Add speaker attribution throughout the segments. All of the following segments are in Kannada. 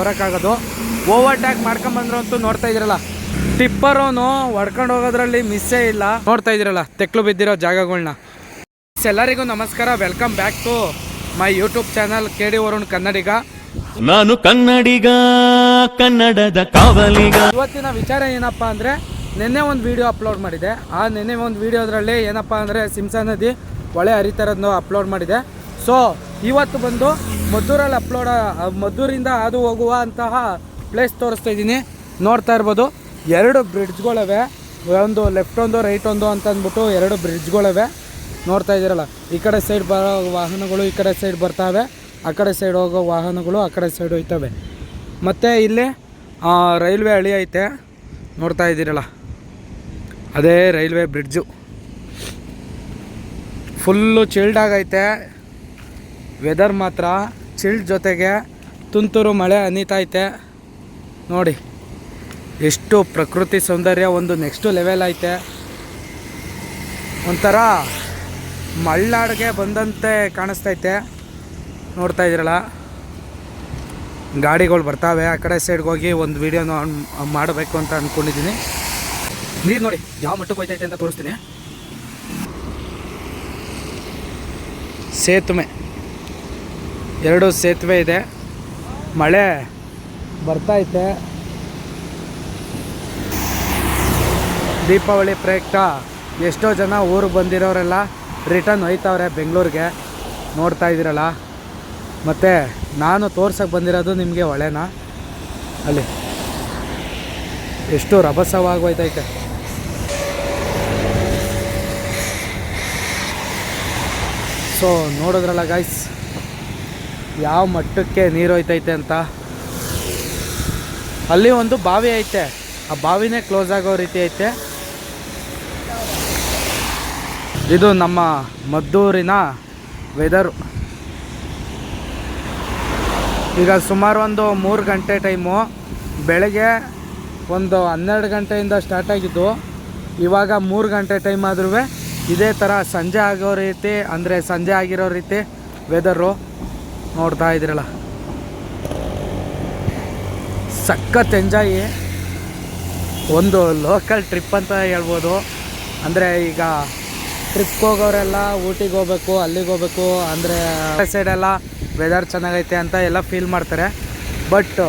Speaker 1: ಬರೋಕ್ಕಾಗೋದು. ಓವರ್ ಟ್ಯಾಕ್ ಮಾಡ್ಕೊಂಬಂದ್ರು ಅಂತೂ ನೋಡ್ತಾ ಇದ್ದೀರಲ್ಲ. ಟಿಪ್ಪರೋನು ಹೊಡ್ಕೊಂಡು ಹೋಗೋದ್ರಲ್ಲಿ ಮಿಸ್ಸೇ ಇಲ್ಲ. ನೋಡ್ತಾ ಇದ್ರಲ್ಲ ತೆಕ್ಲು ಬಿದ್ದಿರೋ ಜಾಗಗಳನ್ನ ಎಲ್ಲರಿಗೂ ನಮಸ್ಕಾರ. Welcome back to my YouTube channel K D Varun ಕನ್ನಡಿಗ
Speaker 2: ನಾನು ಕನ್ನಡಿಗ ಕನ್ನಡದ ಕಾವಲಿಗ.
Speaker 1: ಇವತ್ತಿನ ವಿಚಾರ ಏನಪ್ಪ ಅಂದರೆ ನಿನ್ನೆ ಒಂದು ವಿಡಿಯೋ ಅಪ್ಲೋಡ್ ಮಾಡಿದೆ. ಆ ನಿನ್ನೆ ಒಂದು ವಿಡಿಯೋದ್ರಲ್ಲಿ ಏನಪ್ಪ ಅಂದರೆ ಸಿಂಸಾ ನದಿ ಹೊಳೆ ಹರಿತರದ್ದು ಅಪ್ಲೋಡ್ ಮಾಡಿದೆ. ಸೊ ಇವತ್ತು ಬಂದು ಮದ್ದೂರಲ್ಲಿ ಅಪ್ಲೋಡ್ ಮದ್ದೂರಿಂದ ಹಾದು ಹೋಗುವ ಅಂತಹ ಪ್ಲೇಸ್ ತೋರಿಸ್ತಾ ಇದ್ದೀನಿ. ನೋಡ್ತಾ ಇರ್ಬೋದು. ಎರಡು ಬ್ರಿಡ್ಜ್ಗಳವೆ ಒಂದು ಲೆಫ್ಟ್ ಒಂದು ರೈಟ್ ಒಂದು ಅಂತ ಅಂದ್ಬಿಟ್ಟು ಎರಡು ಬ್ರಿಡ್ಜ್ಗಳವೆ ನೋಡ್ತಾ ಇದ್ದೀರಲ್ಲ, ಈ ಕಡೆ ಸೈಡ್ ಬರೋ ವಾಹನಗಳು ಈ ಕಡೆ ಸೈಡ್ ಬರ್ತಾವೆ. ಆ ಕಡೆ ಸೈಡ್ ಹೋಗೋ ವಾಹನಗಳು ಆ ಕಡೆ ಸೈಡ್ ಹೋಯ್ತವೆ. ಮತ್ತು ಇಲ್ಲಿ ರೈಲ್ವೆ ಹಳಿ ಐತೆ. ನೋಡ್ತಾ ಇದ್ದೀರಲ್ಲ, ಅದೇ ರೈಲ್ವೆ ಬ್ರಿಡ್ಜು ಫುಲ್ಲು ಚಿಲ್ಡ್ ಆಗೈತೆ. ವೆದರ್ ಮಾತ್ರ ಚಿಲ್ಡ್ ಜೊತೆಗೆ ತುಂತುರು ಮಳೆ ಅನಿತೈತೆ. ನೋಡಿ, ಎಷ್ಟು ಪ್ರಕೃತಿ ಸೌಂದರ್ಯ, ಒಂದು ನೆಕ್ಸ್ಟು ಲೆವೆಲ್ ಐತೆ. ಒಂಥರ ಮಳ್ಳಾಡ್ಗೆ ಬಂದಂತೆ ಕಾಣಿಸ್ತೈತೆ. ನೋಡ್ತಾ ಇದ್ದೀರಲ್ಲ? ಗಾಡಿಗಳು ಬರ್ತಾವೆ, ಆ ಕಡೆ ಸೈಡ್ಗೆ ಹೋಗಿ ಒಂದು ವೀಡಿಯೋನ ಮಾಡಬೇಕು ಅಂತ ಅಂದ್ಕೊಂಡಿದ್ದೀನಿ ನೀರು ನೋಡಿ, ಯಾವ ಮಟ್ಟಕ್ಕೆ ಹೋಯ್ತೈತೆ ಅಂತ ತೋರಿಸ್ತೀನಿ. ಸೇತುವೆ ಎರಡು ಸೇತುವೆ ಇದೆ. ಮಳೆ ಬರ್ತೈತೆ ದೀಪಾವಳಿ ಪ್ರಯುಕ್ತ ಎಷ್ಟೋ ಜನ ಊರಿಗೆ ಬಂದಿರೋರೆಲ್ಲ ರಿಟರ್ನ್ ಹೋಯ್ತವ್ರೆ ಬೆಂಗಳೂರಿಗೆ. ನೋಡ್ತಾ ಇದ್ದೀರಲ್ಲ. ಮತ್ತು ನಾನು ತೋರ್ಸೋಕ್ಕೆ ಬಂದಿರೋದು ನಿಮಗೆ ಹೊಳೆನ. ಅಲ್ಲಿ. ಎಷ್ಟು ರಭಸವಾಗೋಯ್ತೈತೆ. ಸೊ ನೋಡಿದ್ರಲ್ಲ ಗಾಯ್ಸ್ ಯಾವ ಮಟ್ಟಕ್ಕೆ ನೀರು ಹೋಯ್ತೈತೆ ಅಂತ. ಅಲ್ಲಿ ಒಂದು ಬಾವಿ ಐತೆ. ಆ ಬಾವಿನೇ ಕ್ಲೋಸ್ ಆಗೋ ರೀತಿ ಐತೆ. ಇದು ನಮ್ಮ ಮದ್ದೂರಿನ ವೆದರು ಈಗ ಸುಮಾರು ಒಂದು ಮೂರು ಗಂಟೆ ಟೈಮು ಬೆಳಗ್ಗೆ ಒಂದು ಹನ್ನೆರಡು ಗಂಟೆಯಿಂದ ಸ್ಟಾರ್ಟ್ ಆಗಿದ್ದು. ಇವಾಗ ಮೂರು ಗಂಟೆ ಟೈಮ್ ಆದ್ರೂ ಇದೇ ಥರ ಸಂಜೆ ಆಗೋ ರೀತಿ, ಅಂದರೆ ಸಂಜೆ ಆಗಿರೋ ರೀತಿ ವೆದರು ನೋಡ್ತಾ ಇದ್ದೀರಲ್ಲ. ಸಖತ್ ಎಂಜಾಯ್ ಒಂದು ಲೋಕಲ್ ಟ್ರಿಪ್ ಅಂತ ಹೇಳ್ಬೋದು. ಅಂದರೆ ಈಗ ಟ್ರಿಪ್ಗೆ ಹೋಗೋರೆಲ್ಲ ಊಟಿಗೆ ಹೋಗ್ಬೇಕು, ಅಲ್ಲಿಗೆ ಹೋಗ್ಬೇಕು, ಅಂದರೆ ಸೈಡೆಲ್ಲ ವೆದರ್ ಚೆನ್ನಾಗೈತೆ ಅಂತ ಎಲ್ಲ ಫೀಲ್ ಮಾಡ್ತಾರೆ. ಬಟ್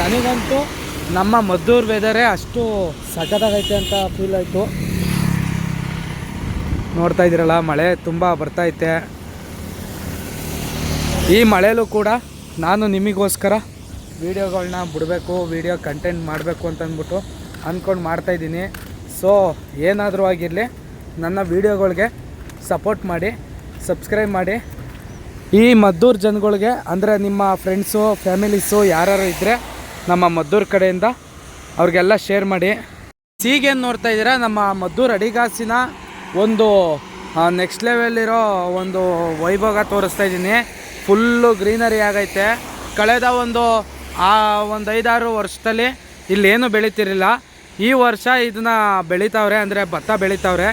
Speaker 1: ನನಗಂತೂ ನಮ್ಮ ಮದ್ದೂರು ವೆದರೇ ಅಷ್ಟು ಸಖತ್ತಾಗೈತೆ ಅಂತ ಫೀಲ್ ಆಯಿತು. ನೋಡ್ತಾ ಇದ್ದೀರಲ್ಲ, ಮಳೆ ತುಂಬ ಬರ್ತೈತೆ ಈ ಮಳೆಯಲ್ಲೂ ಕೂಡ ನಾನು ನಿಮಗೋಸ್ಕರ ವೀಡಿಯೋಗಳನ್ನ ಬಿಡಬೇಕು, ವೀಡಿಯೋ ಕಂಟೆಂಟ್ ಮಾಡಬೇಕು ಅಂತಂದ್ಬಿಟ್ಟು ಅಂದ್ಕೊಂಡು ಮಾಡ್ತಾಯಿದ್ದೀನಿ ಸೊ ಏನಾದರೂ ಆಗಿರಲಿ ನನ್ನ ವೀಡಿಯೋಗಳಿಗೆ ಸಪೋರ್ಟ್ ಮಾಡಿ ಸಬ್ಸ್ಕ್ರೈಬ್ ಮಾಡಿ. ಈ ಮದ್ದೂರು ಜನಗಳಿಗೆ, ಅಂದರೆ ನಿಮ್ಮ ಫ್ರೆಂಡ್ಸು ಫ್ಯಾಮಿಲೀಸು ಯಾರು ಇದ್ದರೆ ನಮ್ಮ ಮದ್ದೂರು ಕಡೆಯಿಂದ ಅವ್ರಿಗೆಲ್ಲ ಶೇರ್ ಮಾಡಿ. ಸೀಗೇನು ನೋಡ್ತಾ ಇದ್ದೀರಾ? ನಮ್ಮ ಮದ್ದೂರು ಅಡಿಗಾಸಿನ ಒಂದು ನೆಕ್ಸ್ಟ್ ಲೆವೆಲ್ ಇರೋ ಒಂದು ವೈಭೋಗ ತೋರಿಸ್ತಾ ಇದ್ದೀನಿ. ಫುಲ್ಲು ಗ್ರೀನರಿ ಆಗೈತೆ. ಕಳೆದ ಒಂದು, ಆ ಒಂದು ಐದಾರು ವರ್ಷದಲ್ಲಿ ಇಲ್ಲೇನು ಬೆಳೀತಿರಲಿಲ್ಲ. ಈ ವರ್ಷ ಇದನ್ನ ಬೆಳೀತಾವ್ರೆ ಅಂದರೆ ಭತ್ತ ಬೆಳೀತಾವ್ರೆ.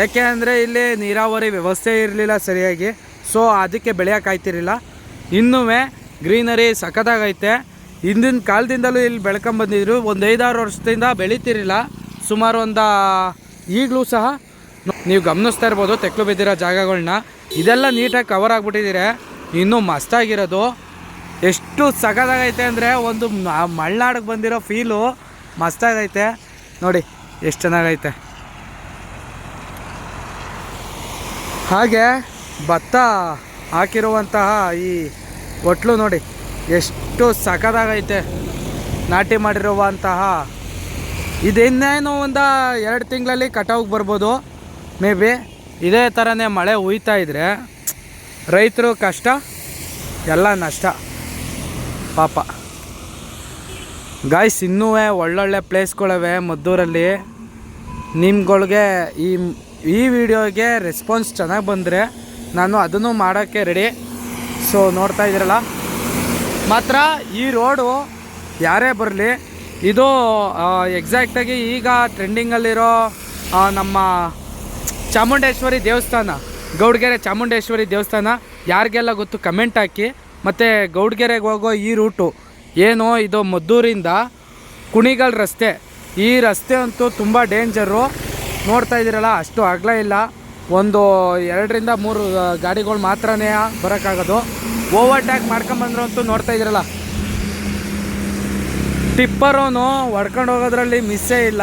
Speaker 1: ಯಾಕೆ ಅಂದರೆ ಇಲ್ಲಿ ನೀರಾವರಿ ವ್ಯವಸ್ಥೆ ಇರಲಿಲ್ಲ ಸರಿಯಾಗಿ. ಸೊ ಅದಕ್ಕೆ ಬೆಳೆಯೋಕ್ಕಾಯ್ತಿರಲಿಲ್ಲ ಇನ್ನೂ ಗ್ರೀನರಿ ಸಖತ್ತಾಗೈತೆ. ಹಿಂದಿನ ಕಾಲದಿಂದಲೂ ಇಲ್ಲಿ ಬೆಳ್ಕೊಂಬಂದಿದ್ರು ಒಂದು ಐದಾರು ವರ್ಷದಿಂದ ಬೆಳೀತಿರಲಿಲ್ಲ. ಸುಮಾರು ಒಂದು, ಈಗಲೂ ಸಹ. ನೀವು ಗಮನಿಸ್ತಾ ಇರ್ಬೋದು ತೆಕ್ಕು ಬಿದ್ದಿರೋ ಜಾಗಗಳನ್ನ ಇದೆಲ್ಲ ನೀಟಾಗಿ ಕವರ್ ಆಗಿಬಿಟ್ಟಿದ್ದೀರ ಇನ್ನೂ ಮಸ್ತಾಗಿರೋದು. ಎಷ್ಟು ಸಖದಾಗೈತೆ ಅಂದರೆ ಒಂದು ಮ- ಮಲೆನಾಡಿಗೆ ಬಂದಿರೋ ಫೀಲು ಮಸ್ತಾಗೈತೆ. ನೋಡಿ, ಎಷ್ಟು ಚೆನ್ನಾಗೈತೆ. ಹಾಗೆ ಭತ್ತ ಹಾಕಿರುವಂತಹ ಈ ಒಟ್ಲು ನೋಡಿ, ಎಷ್ಟು ಸಖದಾಗೈತೆ ನಾಟಿ ಮಾಡಿರುವಂತಹ ಇದಿನ್ನೇನು ಒಂದು ಎರಡು ತಿಂಗಳಲ್ಲಿ ಕಟಾವಿಗೆ ಬರ್ಬೋದು. ಮೇ ಬಿ ಇದೇ ಥರನೇ ಮಳೆ ಹುಯ್ತಾ ಇದ್ರೆ. ರೈತರು ಕಷ್ಟ, ಎಲ್ಲ ನಷ್ಟ. ಪಾಪ. ಗಾಯ್ಸ್ ಇನ್ನೂ ಒಳ್ಳೊಳ್ಳೆ ಪ್ಲೇಸ್ಗಳವೆ ಮದ್ದೂರಲ್ಲಿ. ನಿಮ್ಗಳಿಗೆ ಈ ಈ ವಿಡಿಯೋಗೆ ರೆಸ್ಪಾನ್ಸ್ ಚೆನ್ನಾಗಿ ಬಂದರೆ ನಾನು ಅದನ್ನು ಮಾಡೋಕ್ಕೆ ರೆಡಿ ಸೊ ನೋಡ್ತಾ ಇದ್ದೀರಲ್ಲ? ಮಾತ್ರ ಈ ರೋಡು ಯಾರೇ ಬರಲಿ, ಇದು ಎಕ್ಸಾಕ್ಟಾಗಿ ಈಗ ಟ್ರೆಂಡಿಂಗಲ್ಲಿರೋ ನಮ್ಮ ಚಾಮುಂಡೇಶ್ವರಿ ದೇವಸ್ಥಾನ. ಗೌಡ್ಗೆರೆ ಚಾಮುಂಡೇಶ್ವರಿ ದೇವಸ್ಥಾನ, ಯಾರಿಗೆಲ್ಲ ಗೊತ್ತು ಕಮೆಂಟ್ ಹಾಕಿ. ಮತ್ತು ಗೌಡ್ಗೆರೆಗೆ ಹೋಗೋ ಈ ರೂಟು, ಏನು ಇದು ಮದ್ದೂರಿಂದ ಕುಣಿಗಲ್ ರಸ್ತೆ. ಈ ರಸ್ತೆ ಅಂತೂ ತುಂಬ ಡೇಂಜರು. ನೋಡ್ತಾ ಇದ್ದೀರಲ್ಲ, ಅಷ್ಟು ಅಗಲ ಇಲ್ಲ. ಒಂದು ಎರಡರಿಂದ ಮೂರು ಗಾಡಿಗಳು ಮಾತ್ರನೇ ಬರೋಕ್ಕಾಗೋದು. ಓವರ್ಟ್ಯಾಕ್ ಮಾಡ್ಕೊಂಬಂದ್ರು ಅಂತೂ ನೋಡ್ತಾ ಇದ್ದೀರಲ್ಲ. ಟಿಪ್ಪರೋನು ಹೊಡ್ಕೊಂಡು ಹೋಗೋದ್ರಲ್ಲಿ ಮಿಸ್ಸೇ ಇಲ್ಲ.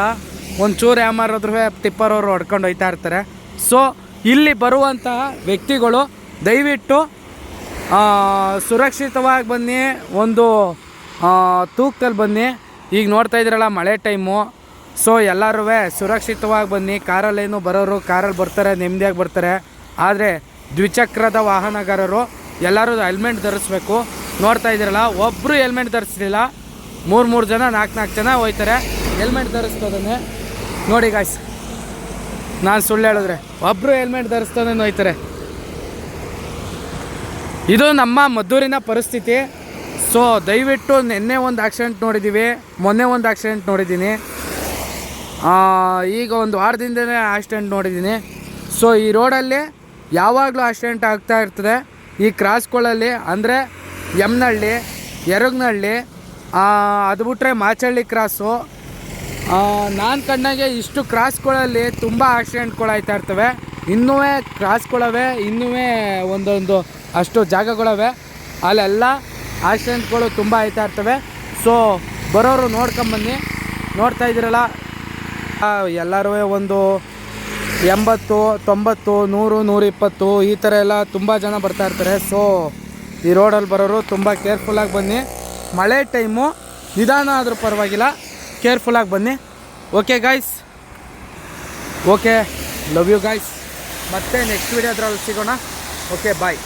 Speaker 1: ಒಂಚೂರು ಯಾಮಾರಾದ್ರೂ ಟಿಪ್ಪರ್ ಅವರು ಹೊಡ್ಕೊಂಡು ಹೋಯ್ತಾ ಇರ್ತಾರೆ. ಸೊ ಇಲ್ಲಿ ಬರುವಂತಹ ವ್ಯಕ್ತಿಗಳು ದಯವಿಟ್ಟು ಸುರಕ್ಷಿತವಾಗಿ ಬನ್ನಿ, ಒಂದು ತೂಕದಲ್ಲಿ ಬನ್ನಿ. ಈಗ ನೋಡ್ತಾ ಇದ್ದೀರಲ್ಲ, ಮಳೆ ಟೈಮು ಸೊ ಎಲ್ಲರೂ ಸುರಕ್ಷಿತವಾಗಿ ಬನ್ನಿ. ಕಾರಲ್ಲೇನು ಬರೋರು, ಕಾರಲ್ಲಿ ಬರ್ತಾರೆ, ನೆಮ್ಮದಿಯಾಗಿ ಬರ್ತಾರೆ. ಆದರೆ, ದ್ವಿಚಕ್ರದ ವಾಹನಗಾರರು, ಎಲ್ಲರೂ ಹೆಲ್ಮೆಟ್ ಧರಿಸ್ಬೇಕು. ನೋಡ್ತಾ ಇದ್ದೀರಲ್ಲ ಒಬ್ಬರು ಹೆಲ್ಮೆಟ್ ಧರಿಸಲಿಲ್ಲ. ಮೂರು ಮೂರು ಜನ, ನಾಲ್ಕು ನಾಲ್ಕು ಜನ ಹೋಯ್ತಾರೆ. ಹೆಲ್ಮೆಟ್ ಧರಿಸ್ತೋದನ್ನೇ ನೋಡಿ ಗಾಯ್ಸ್ ನಾನು ಸುಳ್ಳು ಹೇಳಿದ್ರೆ. ಒಬ್ಬರು ಹೆಲ್ಮೆಟ್ ಧರಿಸ್ತಾನೆ ನೋಯ್ತಾರೆ. ಇದು ನಮ್ಮ ಮದ್ದೂರಿನ ಪರಿಸ್ಥಿತಿ. ಸೊ ದಯವಿಟ್ಟು ನಿನ್ನೆ ಒಂದು ಆಕ್ಸಿಡೆಂಟ್ ನೋಡಿದ್ದೀವಿ ಮೊನ್ನೆ ಒಂದು ಆಕ್ಸಿಡೆಂಟ್ ನೋಡಿದ್ದೀನಿ. ಈಗ ಒಂದು ವಾರದಿಂದಲೇ ಆಕ್ಸಿಡೆಂಟ್ ನೋಡಿದ್ದೀನಿ. ಸೊ ಈ ರೋಡಲ್ಲಿ ಯಾವಾಗಲೂ ಆಕ್ಸಿಡೆಂಟ್ ಆಗ್ತಾ ಇರ್ತದೆ. ಈ ಕ್ರಾಸ್ಗಳಲ್ಲಿ ಅಂದರೆ ಯಮ್ನಹಳ್ಳಿ ಎರಗ್ನಹಳ್ಳಿ ಅದು ಬಿಟ್ಟರೆ ಮಾಚಳ್ಳಿ ಕ್ರಾಸು ನಾನು ಕಂಡಂಗೆ ಇಷ್ಟು ಕ್ರಾಸ್ಗಳಲ್ಲಿ ತುಂಬ ಆಕ್ಸಿಡೆಂಟ್ಗಳು ಆಯ್ತಾ ಇರ್ತವೆ. ಇನ್ನೂ ಕ್ರಾಸ್ಗಳವೆ ಇನ್ನೂ ಒಂದೊಂದು ಅಷ್ಟು ಜಾಗಗಳವೆ. ಅಲ್ಲೆಲ್ಲ ಆಕ್ಸಿಡೆಂಟ್ಗಳು ತುಂಬ ಆಯ್ತಾ ಇರ್ತವೆ. ಸೊ ಬರೋರು ನೋಡ್ಕೊಂಬನ್ನಿ ನೋಡ್ತಾ ಇದ್ದೀರಲ್ಲ? ಎಲ್ಲರೂ ಒಂದು ಎಂಬತ್ತು, ತೊಂಬತ್ತು, ನೂರು, ನೂರಿಪ್ಪತ್ತು, ಈ ಥರ ಎಲ್ಲ ತುಂಬ ಜನ ಬರ್ತಾ ಇರ್ತಾರೆ. ಸೊ ಈ ರೋಡಲ್ಲಿ ಬರೋರು ತುಂಬ ಕೇರ್ಫುಲ್ಲಾಗಿ ಬನ್ನಿ. ಮಳೆ ಟೈಮು ನಿಧಾನ ಆದರೂ ಪರವಾಗಿಲ್ಲ. ಕೇರ್ಫುಲ್ಲಾಗಿ ಬನ್ನಿ. Okay guys okay love you guys ಮತ್ತೆ ನೆಕ್ಸ್ಟ್ ವೀಡಿಯೋದ್ರಲ್ಲಿ ಸಿಗೋಣ. Okay bye